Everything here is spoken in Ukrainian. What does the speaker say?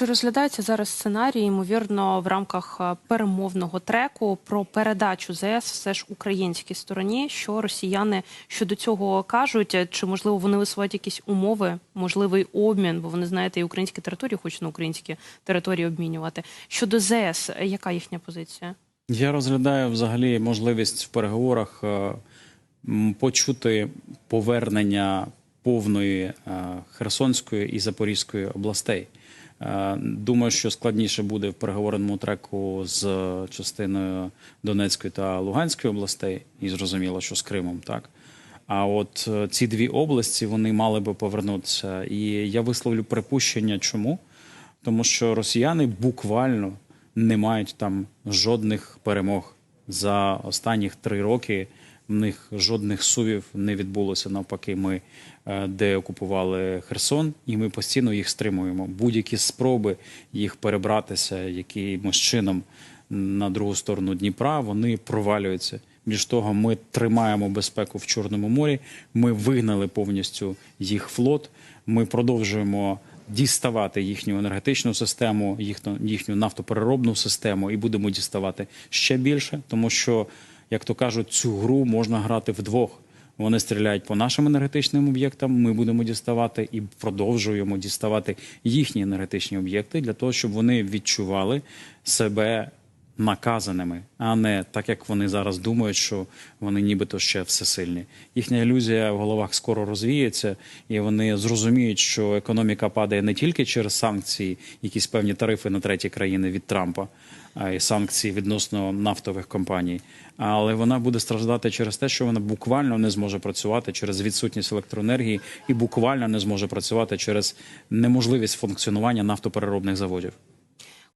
Чи розглядається зараз сценарій, ймовірно, в рамках е, перемовного треку про передачу ЗС все ж українській стороні? Що росіяни щодо цього кажуть? Чи можливо вони висувають якісь умови, можливий обмін? Бо вони знаєте, і українські території хочуть на українські території обмінювати. Щодо ЗС, яка їхня позиція? Я розглядаю взагалі можливість в переговорах е, почути повернення повної е, Херсонської і Запорізької областей. Е, Думаю, що складніше буде в переговорному треку з частиною Донецької та Луганської областей, і зрозуміло, що з Кримом, так. А от е, ці дві області вони мали би повернутися. І я висловлю припущення, чому? Тому що росіяни буквально не мають там жодних перемог за останніх три роки. В них жодних сувів не відбулося. Навпаки, ми е, деокупували Херсон, і ми постійно їх стримуємо. Будь-які спроби їх перебратися якимось чином на другу сторону Дніпра, вони провалюються. Більш того, ми тримаємо безпеку в Чорному морі. Ми вигнали повністю їх флот. Ми продовжуємо діставати їхню енергетичну систему, їхню, їхню нафтопереробну систему, і будемо діставати ще більше, тому що, як то кажуть, цю гру можна грати вдвох. Вони стріляють по нашим енергетичним об'єктам. Ми будемо діставати і продовжуємо діставати їхні енергетичні об'єкти для того, щоб вони відчували себе наказаними, а не так, як вони зараз думають, що вони нібито ще всесильні. Їхня ілюзія в головах скоро розвіється, і вони зрозуміють, що економіка падає не тільки через санкції, якісь певні тарифи на треті країни від Трампа, а й санкції відносно нафтових компаній. Але вона буде страждати через те, що вона буквально не зможе працювати через відсутність електроенергії і буквально не зможе працювати через неможливість функціонування нафтопереробних заводів.